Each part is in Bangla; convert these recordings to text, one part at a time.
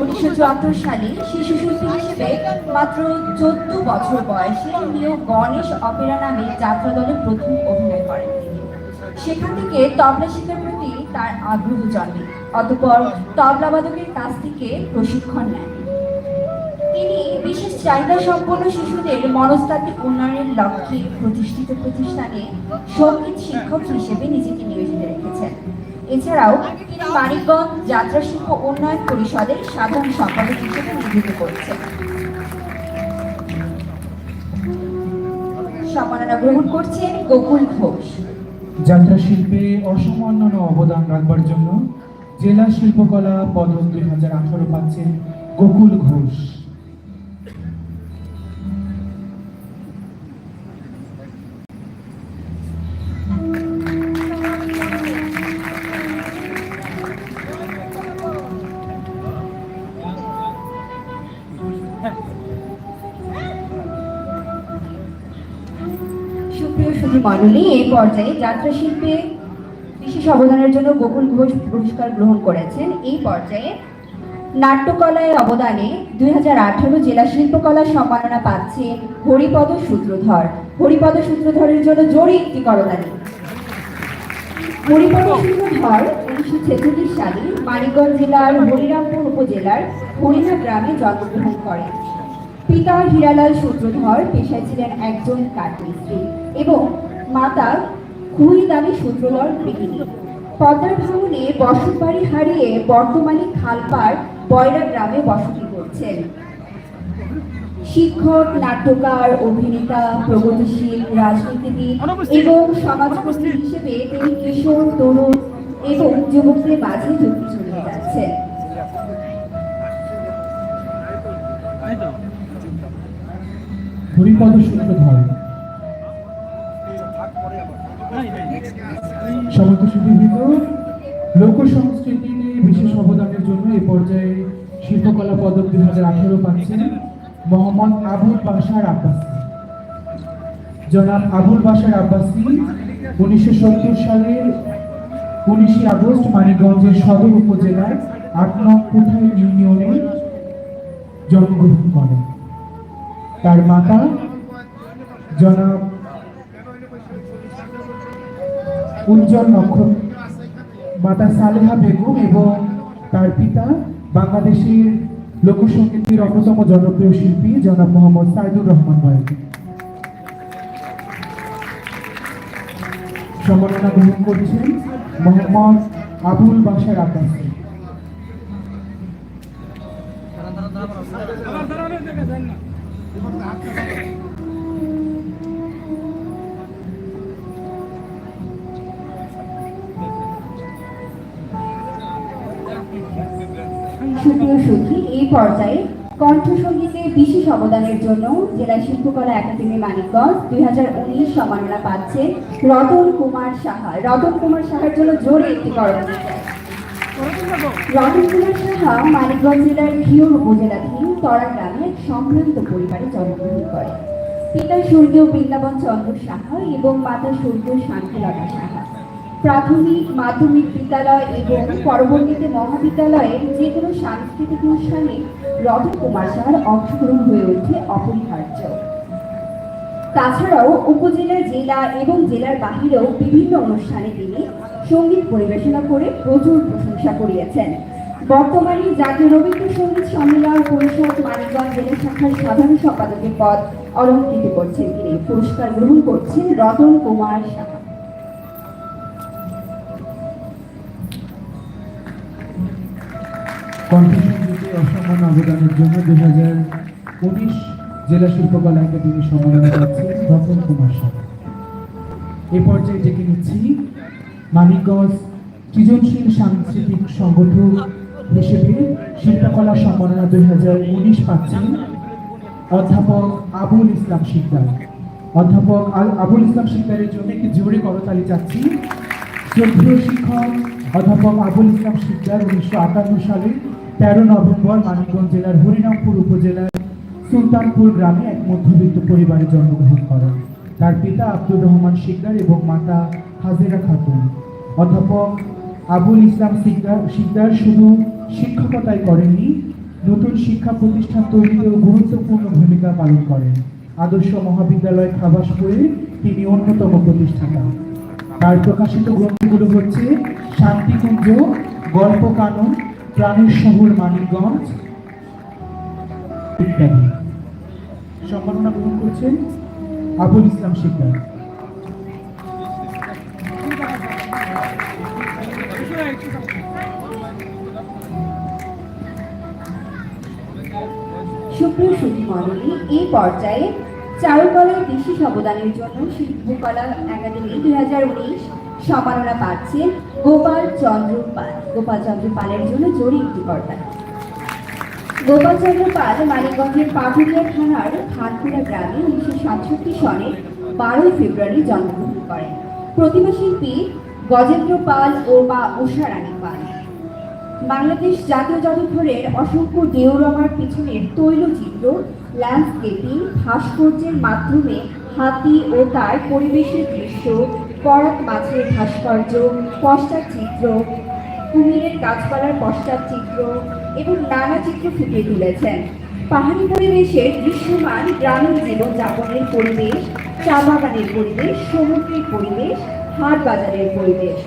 উনিশশো চুয়াত্তর সালে শিশু শিল্পী হিসেবে মাত্র চোদ্দ বছর বয়সে নিউ গণেশ অপেরা নামে যাত্রা দলে প্রথম অভিনয় করেন তিনি। সেখান থেকে তবলা শেখার প্রতি তার আগ্রহ জন্মে, অতঃপর তবলাবাদকের কাছ থেকে প্রশিক্ষণ নেন তিনি বিশেষ চাহিদা সম্পন্ন শিশুদের মনস্তাত্ত্বিক উন্নয়নের লক্ষ্যে প্রতিষ্ঠিত প্রতিষ্ঠানে সংগীত শিক্ষক হিসেবে নিজেকে নিয়োজিত এছাড়াও তিনি মানিকগঞ্জ যাত্রা শিল্প উন্নয়ন পরিষদের সাধারণ সম্পাদক হিসেবে নিয়োজিত করেছেন। সম্মাননা গ্রহণ করছেন গোকুল ঘোষ। যাত্রা শিল্পে অসামান্য অবদান রাখবার জন্য জেলা শিল্পকলা পদক দুই হাজার আঠারো পাচ্ছেন গোকুল ঘোষ। মণ্ডলী এই পর্যায়ে যাত্রা শিল্পে বিশেষ অবদানের জন্য গোকুল ঘোষ পুরস্কার গ্রহণ করেছেন। এই পর্যায়ে নাট্যকলায় অবদানে দুই জেলা শিল্পকলা সম্মাননা পাচ্ছে হরিপদ সূত্রধর। হরিপদ সূত্রধরের জন্য জোরে একটি করদানি হরিপদ সূত্রধর উনিশশো ছেচল্লিশ সালে মানিকগঞ্জ জেলার হরিরামপুর উপজেলার হরিণা গ্রামে জন্মগ্রহণ করেন। পিতা হীরালাল সূত্রধর পেশায় ছিলেন একজন কাঠমিস্ত্রি এবং মাতা খুবই দামি সূত্রধর গৃহিণী। পদ্মার ভাঙনে বসত বাড়ি হারিয়ে বর্তমানে খালপাড় বয়রা গ্রামে বসতি করছেন। শিক্ষক, নাট্যকার, অভিনেতা, প্রগতিশীল, রাজনীতিবিদ এবং সমাজকর্মী হিসেবে তিনি কিশোর, তরুণ এবং যুবকদের মাঝে যুক্তি ছড়িয়ে যাচ্ছেন হরিপদ সূত্রধর সমস্ত সুবিধিত লোক সংস্কৃতিতে বিশেষ অবদানের জন্য এই পর্যায়ে শিল্পকলা পদক দুই হাজার আঠারো পাচ্ছেন মোহাম্মদ আবুল বাসার আব্বাসী। জনাব আবুল বাসার আব্বাসী উনিশশো সত্তর সালের উনিশে আগস্ট মানিকগঞ্জের সদর উপজেলার আট নং কোঠায় ইউনিয়নে জন্মগ্রহণ করেন। তার মাতা, জনাব উজ্জ্বল নক্ষত্র, মাতা সালেহা বেগম এবং তার পিতা বাংলাদেশের লোকসঙ্গীতের অন্যতম জনপ্রিয় শিল্পী জনাব মোহাম্মদ সাইদুর রহমান বয়াতি সম্মাননা গ্রহণ করছেন মোহাম্মদ আবুল বাসার আকাশী সুপ্রিয় সুধী, এই পর্যায়ে কণ্ঠসঙ্গীতে বিশেষ অবদানের জন্য জেলা শিল্পকলা একাডেমি মানিকগঞ্জ দুই হাজার উনিশ সম্মাননা পাচ্ছে রতন কুমার সাহা। রতন কুমার সাহার জন্য জোরে একটি করণীয় রতন কুমার সাহা মানিকগঞ্জ জেলার ঘিওর উপজেলাধীন তরা গ্রামে এক সম্ভ্রান্ত পরিবারে জন্মগ্রহণ করেন পিতা স্বর্গীয় বৃন্দাবন চন্দ্র সাহা এবং মাতা স্বর্গীয় শান্তিলতা সাহা। প্রাথমিক, মাধ্যমিক বিদ্যালয় এবং পরবর্তীতে মহাবিদ্যালয়ের যে কোনো সাংস্কৃতিক অনুষ্ঠানে রতন কুমার সাহার অংশগ্রহণ হয়ে ওঠে অপরিহার্য। তাছাড়াও উপজেলার জেলা এবং জেলার বাহিরেও বিভিন্ন অনুষ্ঠানে তিনি সংগীত পরিবেশনা করে প্রচুর প্রশংসা করিয়েছেন। বর্তমানে জাতীয় রবীন্দ্রসঙ্গীত সম্মেলন পরিষদ মানিকগঞ্জ জেলা শাখার সাধারণ সম্পাদকের পদ অলঙ্কৃত করছেন তিনি। পুরস্কার গ্রহণ করছেন রতন কুমার সাহা। কণ্ঠসঙ্গীতে অসামান্য অবদানের জন্য দুই হাজার উনিশ জেলা শিল্পকলা একাডেমি সম্মাননা পাচ্ছে রতন কুমার সাহা। এ পর্যায়ে ডেকে নিচ্ছি মানিকগঞ্জ সৃজনশীল সাংস্কৃতিক সংগঠক হিসেবে শিল্পকলা সম্মাননা দুই হাজার উনিশ পাচ্ছেন অধ্যাপক আবুল ইসলাম শিকদার। অধ্যাপক আবুল ইসলাম শিকদারের জন্য একটি জোরে করতালি চাচ্ছি। শ্রদ্ধেয় শিক্ষক, অধ্যাপক আবুল ইসলাম শিকদার উনিশশো আটান্ন সালে তেরো নভেম্বর মানিকগঞ্জ জেলার হরিরামপুর উপজেলার সুলতানপুর গ্রামে এক মধ্যবিত্ত পরিবারে জন্মগ্রহণ করেন। তার পিতা আব্দুর রহমান শিকদার এবং মাতা হাজিরা খাতুন। অধ্যাপক আবুল ইসলাম শিকদার শিকদার শুধু শিক্ষকতাই করেননি, নতুন শিক্ষা প্রতিষ্ঠান তৈরিতেও গুরুত্বপূর্ণ ভূমিকা পালন করেন। আদর্শ মহাবিদ্যালয় খাবাসপুরে তিনি অন্যতম প্রতিষ্ঠাতা। তার প্রকাশিত গ্রন্থগুলো হচ্ছে শান্তিকুঞ্জ গল্প কানন প্রাণের শহর মানিকগঞ্জ ইত্যাদি। সম্মাননা গ্রহণ করছেন আবুল ইসলাম শিকদার। সুপ্রিয় সুধী মণ্ডলী এই পর্যায়ে চারুকলার বিশেষ অবদানের জন্য শিল্পকলা একাডেমি দুই হাজার উনিশ সম্মাননা পাচ্ছেন গোপাল চন্দ্র পাল। গোপাল চন্দ্র পালের জন্য জোরে কর্তা গোপাল চন্দ্র পাল মানিকগঞ্জের পাটুরিয়া থানার খানপুরা গ্রামে উনিশশো সাতষট্টি সনের বারোই ফেব্রুয়ারি জন্মগ্রহণ করেন। প্রতিমা শিল্পী গজেন্দ্র পাল ও মা উষা রানী পাল। বাংলাদেশ জাতীয় জাদুঘরের অসংখ্য ডিওরামার পিছনের তৈলচিত্র ল্যান্ডস্কেপিং ভাস্কর্যের মাধ্যমে হাতি ও তার পরিবেশের দৃশ্য করাত মাছের ভাস্কর্য, পশ্চাৎচিত্র, কুমিরের গাছপালার পশ্চাৎচিত্র এবং নানা চিত্র ফুটিয়ে তুলেছেন। পাহাড়ি পরিবেশের দৃশ্যমান গ্রামীণ জীবনযাপনের পরিবেশ, চা বাগানের পরিবেশ, সমুদ্রের পরিবেশ, হাট বাজারের পরিবেশ।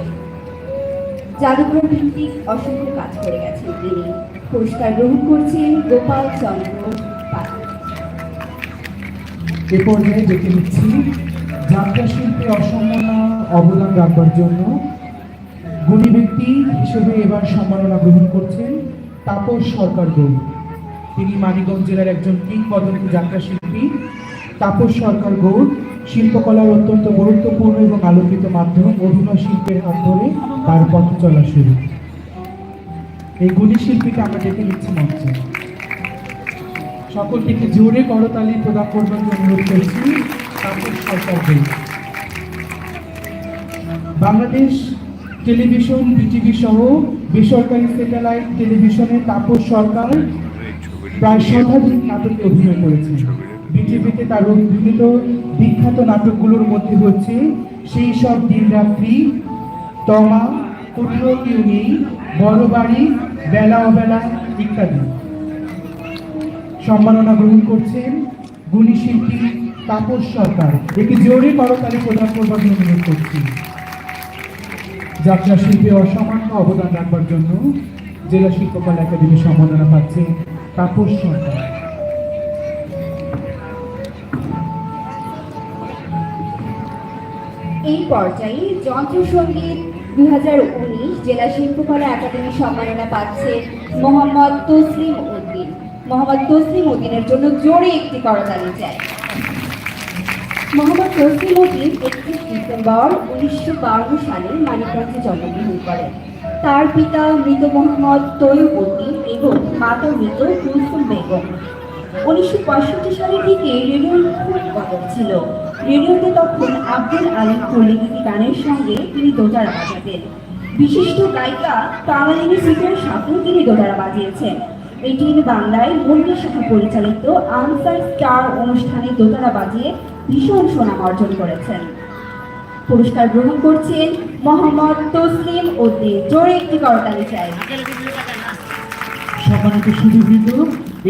জাদুঘর ভিত্তিক অসংখ্য কাজ করে গেছেন তিনি। পুরস্কার গ্রহণ করছেন গোপাল চন্দ্র পাল। এ পর্যায়ে ডেকে নিচ্ছি, যাত্রা শিল্পে অসম্মান অবদান রাখবার জন্য গুণী ব্যক্তি হিসেবে এবার সম্মাননা গ্রহণ করছেন তাপস সরকার গৌর তিনি মানিকগঞ্জ জেলার একজন কিংবদন্তি যাত্রা শিল্পী। তাপস সরকার গৌর শিল্পকলার অত্যন্ত গুরুত্বপূর্ণ এবং আলোকিত মাধ্যম অভিনয় শিল্পের ধরে তার পথ চলা শুরু। এই গুণী শিল্পীকে আমরা ডেকে নিচ্ছি মঞ্চে। সকলকে জোরে করতালি প্রদান করবার অনুরোধ করছি। তাপস সরকার গৌর। বাংলাদেশ টেলিভিশন, বিটিভি সহ বেসরকারি স্যাটেলাইট টেলিভিশনে তাপস সরকার প্রায় শতাধিক নাটকে অভিনয় করেছেন। বিটিভিতে তার অভিনীত বিখ্যাত নাটকগুলোর মধ্যে হচ্ছে সেই সব দিন রাত্রি তমা কোথাও কেউ নেই বড় বাড়ি বেলা অবেলা ইত্যাদি। সম্মাননা গ্রহণ করছেন গুণী শিল্পী তাপস সরকার। একে জোরে করতালি প্রদান করবার জন্য অনুরোধ করছি। যাত্রা শিল্পে অসামান্য অবদান রাখবার জন্য জেলা শিল্পকলা একাডেমি সম্মাননা পাচ্ছে তাপস সরকার। এই পর্যায়ে যন্ত্রসঙ্গীত দুই হাজার উনিশ জেলা শিল্পকলা একাডেমি সম্মাননা পাচ্ছে মোহাম্মদ তসলিম উদ্দিন। মোহাম্মদ তসলিম উদ্দিনের জন্য জোরে একটি করতালি চাই। মোহাম্মদ তসলিম উদ্দিন একত্রিশ ডিসেম্বর উনিশশো বাউন্ন সালে মানিকগঞ্জে জন্মগ্রহণ করেন। তার পিতা মৃত মোহাম্মদ তৈয়ব উদ্দিন এবং মাতা মৃত কুলসুম বেগম। উনিশশো পঁয়ষট্টি সালের দিকে রেডিওর খুব ছিল। রেডিওতে তখন আব্দুল আলী পল্লীগীতি গানের সঙ্গে তিনি দোতারা বাজাতেন। বিশিষ্ট গায়িকা কামালিনী সিটের সাথেও তিনি দোতারা বাজিয়েছেন। এটিএন বাংলায় মন্দির সাহা পরিচালিত আনসার স্টার অনুষ্ঠানে দোতারা বাজিয়ে ভীষণ সুনাম অর্জন করেছেন। পুরস্কার গ্রহণ করছেন মোহাম্মদ তসলিম উদ্দিন। জোরে একটি করতালি চাই। সম্মানিত সুদীবৃন্দ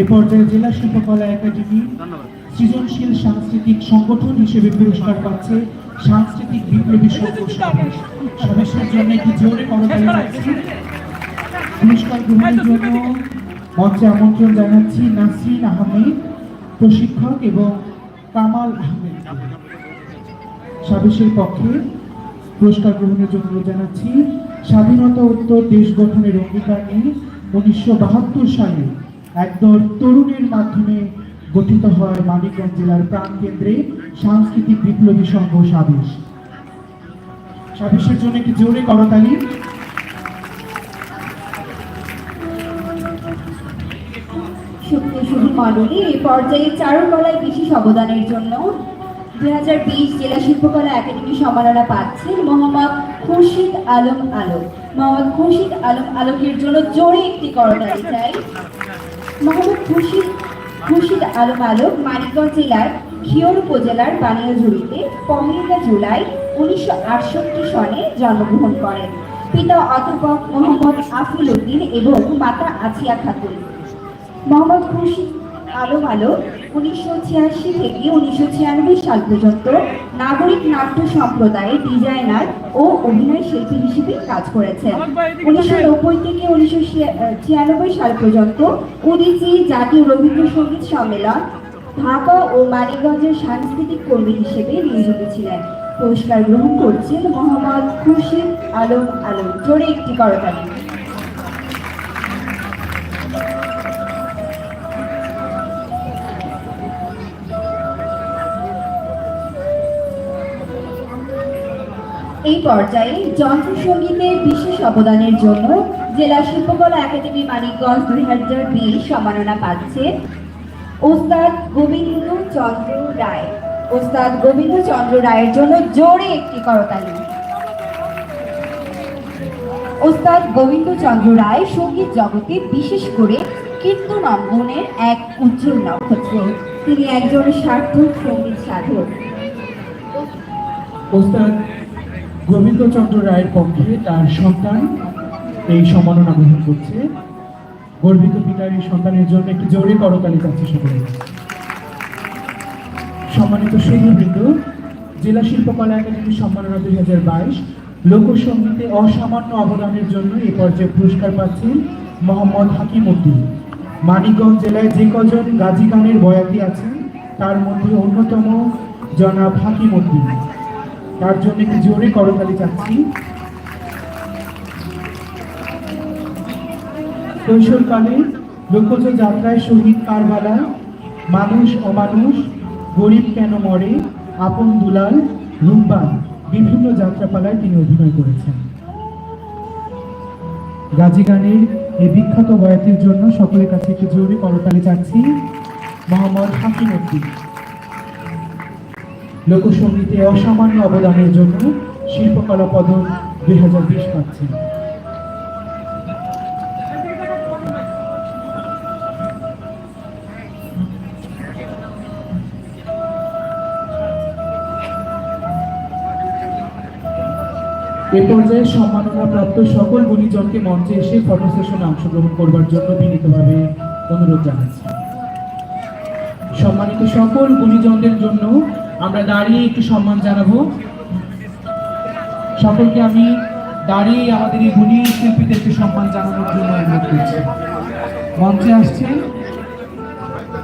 এ পর্যায়ে জেলা শিল্পকলা একাডেমি সৃজনশীল সাংস্কৃতিক সংগঠন হিসেবে পুরস্কার পাচ্ছে সাংস্কৃতিক বিপ্লবী সংঘ জন্য একটি জোরে পুরস্কার গ্রহণের জন্য মঞ্চে আমন্ত্রণ জানাচ্ছি নাসরিন আহমেদ, প্রশিক্ষক এবং কামাল আহমেদ। সাবেশের পক্ষে পুরস্কার গ্রহণের জন্য জানাচ্ছি স্বাধীনতা উত্তর দেশ গঠনের অঙ্গীকার নিয়ে উনিশশো বাহাত্তর সালে একদল তরুণের মাধ্যমে গঠিত হয় মানিকগঞ্জ জেলার প্রাণকেন্দ্রে সাংস্কৃতিক বিপ্লবী সংঘ সাবেশ। সাবেশের জন্য একটি জোরে করতালি এই পর্যায়ে চারুকলায় বিশেষ অবদানের জন্য দুই হাজার বিশ জেলা শিল্পকলা একাডেমি সম্মাননা পাচ্ছেন মোহাম্মদ খুরশিদ আলম আলোক মোহাম্মদ খুরশিদ আলম আলোকের জন্য জোরে একটি করতালি চাই। মোহাম্মদ খুরশিদ খুরশিদ আলম আলম মানিকগঞ্জ জেলার ঘিওর উপজেলার বানিয়াঝুড়িতে পহেলা জুলাই উনিশশো আটষট্টি সনে জন্মগ্রহণ করেন। পিতা অধ্যাপক মোহাম্মদ আফিল উদ্দিন এবং মাতা আছিয়া খাতুন মোহাম্মদ খুরশিদ আলম আলো উনিশশো ছিয়াশি থেকে উনিশশো ছিয়ানব্বই সাল পর্যন্ত নাগরিক নাট্য সম্প্রদায়ের ডিজাইনার ও অভিনয় শিল্পী হিসেবে কাজ করেছেন। উনিশশো নব্বই থেকে উনিশশো ছিয়ানব্বই সাল পর্যন্ত উদিচি জাতীয় রবীন্দ্রসঙ্গীত সম্মেলন ঢাকা ও মানিকগঞ্জের সাংস্কৃতিক কর্মী হিসেবে নিয়োজিত ছিলেন। পুরস্কার গ্রহণ করছেন মোহাম্মদ খুরশিদ আলম আলম জোরে একটি করতালি। এই পর্যায়ে যন্ত্রসঙ্গীতে বিশেষ অবদানের জন্য জেলা শিল্পকলা একাডেমি মানিকগঞ্জ দুই হাজার বিশ সম্মাননা পাচ্ছে ওস্তাদ গোবিন্দ চন্দ্র রায়। ওস্তাদ গোবিন্দ চন্দ্র রায়ের জন্য জোরে একটি করতালি। ওস্তাদ গোবিন্দ চন্দ্র রায় সংগীত জগতে বিশেষ করে কীর্তন অঙ্গনের এক উজ্জ্বল নক্ষত্র। তিনি একজন সার্থক সংগীত সাধক। ওস্তাদ গোবিন্দচন্দ্র রায়ের পক্ষে তার সন্তান এই সম্মাননা গ্রহণ করছে। গর্বিত পিতার এই সন্তানের জন্য একটি জোরে করতালি চাচ্ছে সকলে সম্মানিত সুধীবৃন্দ, জেলা শিল্পকলা একাডেমির সম্মাননা দুই হাজার বাইশ লোকসঙ্গীতে অসামান্য অবদানের জন্য এই পর্যায়ে পুরস্কার পাচ্ছেন মোহাম্মদ হাকিম উদ্দিন। মানিকগঞ্জ জেলায় যে কজন গাজী গানের বয়াতি আছেন, তার মধ্যে অন্যতম জনাব হাকিম উদ্দিন। তার জন্য একটি জোরে করতালি চাচ্ছি কৈশোরকালে লোকজ যাত্রায় শহীদ কারবালা মানুষ অমানুষ, গরিব কেন মরে, আপন দুলাল, রূপবান বিভিন্ন যাত্রাপালায় তিনি অভিনয় করেছেন। গাজী গানের এই বিখ্যাত বয়াতির জন্য সকলের কাছে একটি জরুরি করতালি চাচ্ছি। মোহাম্মদ হাকিম উদ্দিন লোকসঙ্গীতে অসামান্য অবদানের জন্য শিল্পকলা পদক দুই হাজার বিশ পাচ্ছেন এ পর্যায়ে সম্মাননা প্রাপ্ত সকল গুণীজনকে মঞ্চে এসে ফটো সেশনে অংশগ্রহণ করবার জন্য বিনীতভাবে অনুরোধ জানাচ্ছি। সম্মানিত সকল গুণীজনদের জন্য আমরা দাঁড়িয়ে একটু সম্মান জানাব। সকলকে আমি দাঁড়িয়ে আমাদের এই গুণী শিল্পীদেরকে সম্মান জানানোর জন্য অনুরোধ করছি। মঞ্চে আসছে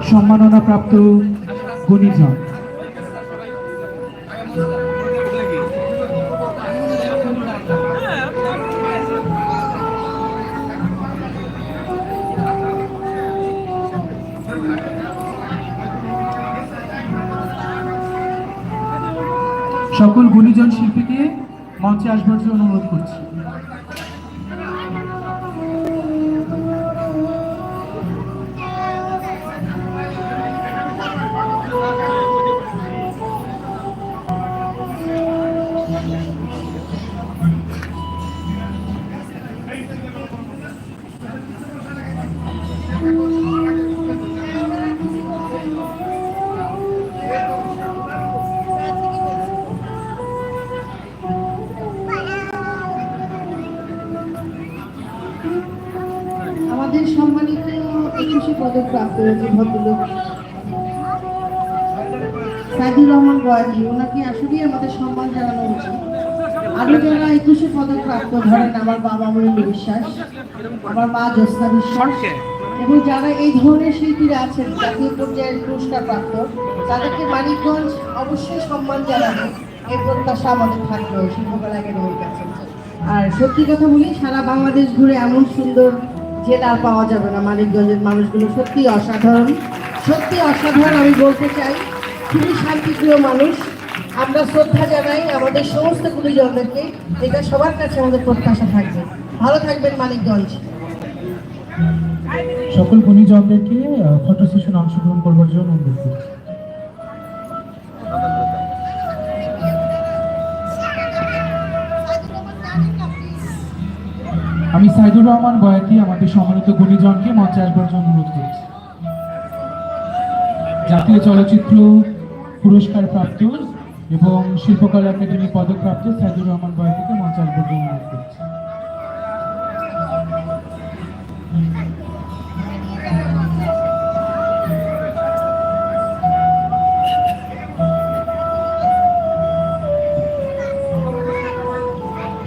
সম্মাননা প্রাপ্ত গুণীজন। মঞ্চে আসবার জন্য অনুরোধ করছি। আমাদের সম্মানিত একুশে পদক প্রাপ্ত হয়েছে ভদ্রলোক সাইদুর রহমান বয়াজি ওনাকে আসলেই আমাদের সম্মান জানানো উচিত। আরও যারা একুশে পদক প্রাপ্ত ধরেন আমার বাবা মরিন্দ বিশ্বাস, আমার মা জ্যোৎস্না বিশ্বাস, এবং যারা এই ধরনের শিল্পীরা আছেন, জাতীয় পর্যায়ের পুরস্কার প্রাপ্ত তাদেরকে মানিকগঞ্জ অবশ্যই সম্মান জানাবে। এই প্রত্যাশা আমাদের থাকল শিল্পকলা একাডেমির কাছে। আর সত্যি কথা বলি, সারা বাংলাদেশ ঘুরে এমন সুন্দর জেলা আর পাওয়া যাবে না। মানিকগঞ্জের মানুষগুলো সত্যি অসাধারণ। সত্যি অসাধারণ আমি বলতে চাই, খুবই শান্তিপ্রিয় মানুষ। আমরা শ্রদ্ধা জানাই আমাদের সমস্ত গুরুজনদেরকে এটা সবার কাছে আমাদের প্রত্যাশা থাকবে। ভালো থাকবেন মানিকগঞ্জ। সকল গুণীজনদেরকে ফটো সেশনে অংশগ্রহণ করবার জন্য অনুরোধ করছি। আমি সাইদুর রহমান বয়াতি আমাদের সম্মানিত গুণীজনকে মঞ্চে আসবার জন্য অনুরোধ করছি। জাতীয় চলচ্চিত্র পুরস্কার প্রাপ্ত এবং শিল্পকলা একাডেমি পদকপ্রাপ্ত সাইদুর রহমান বয়াতিকে মঞ্চে আসবার জন্য অনুরোধ করছি।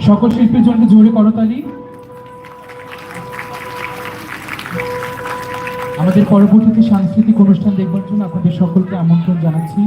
সকল শিল্পীর জন্য জোরে করতালি। আমাদের পরবর্তীতে সাংস্কৃতিক অনুষ্ঠান দেখবার জন্য আপনাদের সকলকে আমন্ত্রণ জানাচ্ছি।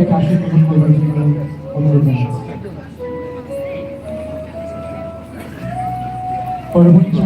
সবাইকে গ্রহণ করবার জন্য অনুরোধ